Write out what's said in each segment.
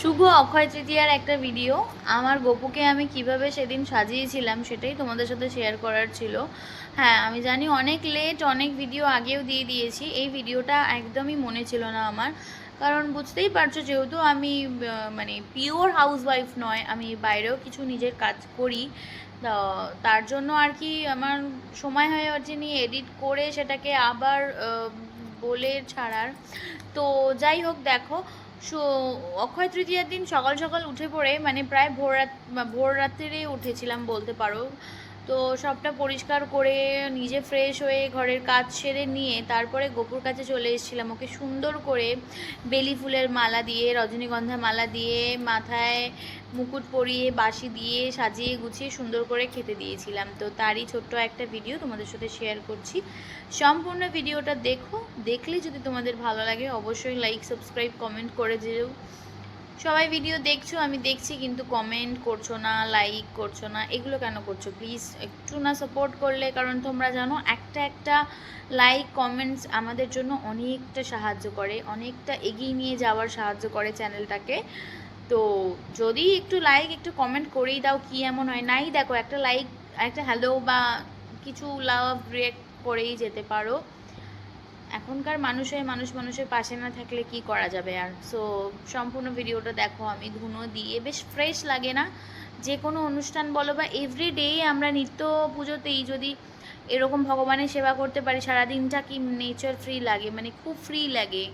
শুভ অক্ষয় তৃতীয়ার একটা ভিডিও আমার গপুকে আমি কীভাবে সেদিন সাজিয়েছিলাম সেটাই তোমাদের সাথে শেয়ার করার ছিল। হ্যাঁ আমি জানি অনেক লেট অনেক ভিডিও আগেও দিয়ে দিয়েছি। এই ভিডিওটা একদমই মনে ছিল না আমার। কারণ বুঝতেই পারছ, যেহেতু আমি মানে পিওর হাউসওয়াইফ নয়, আমি বাইরেও কিছু নিজের কাজ করি তার জন্য আর কি আমার সময় হয়ে ওঠেনি। এডিট করে সেটাকে আবার বলে ছাড়ার। তো যাই হোক, দেখো সো অক্ষয় তৃতীয়ার দিন সকাল সকাল উঠে পড়ে মানে প্রায় ভোর রাত, ভোর রাত্রে উঠেছিলাম বলতে পারো। তো সবটা পরিষ্কার করে নিজে ফ্রেশ হয়ে ঘরের কাজ সেরে নিয়ে তারপরে গোপুর কাছে চলে এসেছিলাম। ওকে সুন্দর করে বেলি ফুলের মালা দিয়ে রজনীগন্ধা মালা দিয়ে মাথায় মুকুট পরিয়ে বাসি দিয়ে সাজিয়ে গুছিয়ে সুন্দর করে খেতে দিয়েছিলাম। তো তারই ছোট্ট একটা ভিডিও তোমাদের সাথে শেয়ার করছি। সম্পূর্ণ ভিডিওটা দেখো। দেখলে যদি তোমাদের ভালো লাগে অবশ্যই লাইক সাবস্ক্রাইব কমেন্ট করে যেও। সবাই ভিডিও দেখছ, আমি দেখছি কিন্তু কমেন্ট করছ না লাইক করছ না, এগুলো কেন করছ? প্লিজ একটু না সাপোর্ট করলে, কারণ তোমরা জানো একটা একটা লাইক কমেন্টস আমাদের জন্য অনেকটা সাহায্য করে, অনেকটা এগিয়ে নিয়ে যাওয়ার সাহায্য করে চ্যানেলটাকে তো যদি একটু লাইক একটু কমেন্ট করেই দাও কি এমন হয়। নাই, দেখো একটা লাইক একটা হ্যালো বা কিছু লাভ রিয়েক্ট করেই যেতে পারো। এখনকার মানুষে, মানুষ মানুষের পাশে না থাকলে কি করা যাবে আর? সো সম্পূর্ণ ভিডিওটা দেখো, আমি ধুনো দিয়ে বেশ ফ্রেশ লাগে না। যে কোনো অনুষ্ঠান বলো বা এভরিডে আমরা নিত্য পুজোতেই যদি এরকম ভগবানের সেবা করতে পারি, সারাদিনটা কি নেচার ফ্রি লাগে? মানে খুব ফ্রি লাগে।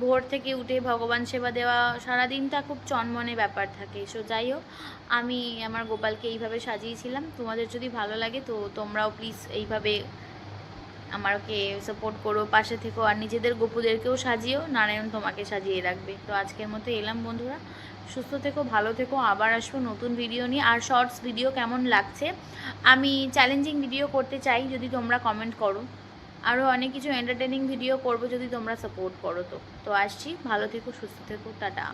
ভোর থেকে উঠে ভগবান সেবা দেওয়া, সারাদিনটা খুব চনমনে ব্যাপার থাকে। সো যাই হোক, আমি আমার গোপালকে এইভাবে সাজিয়েছিলাম। তোমাদের যদি ভালো লাগে তো তোমরাও প্লিজ এইভাবে আমাকে সাপোর্ট করো, পাশে থেকো আর নিজেদের গপুদেরকেও সাজিও। নারায়ণ তোমাকে সাজিয়ে রাখবে। তো আজকের মতো এলাম বন্ধুরা। সুস্থ থেকো, ভালো থেকো। আবার আসব নতুন ভিডিও নিয়ে। আর শর্টস ভিডিও কেমন লাগছে? আমি চ্যালেঞ্জিং ভিডিও করতে চাই, যদি তোমরা কমেন্ট করো। আরও অনেক কিছু এন্টারটেনিং ভিডিও করব যদি তোমরা সাপোর্ট করো তো। তো আসছি। ভালো থেকো, সুস্থ থেকো। টাটা।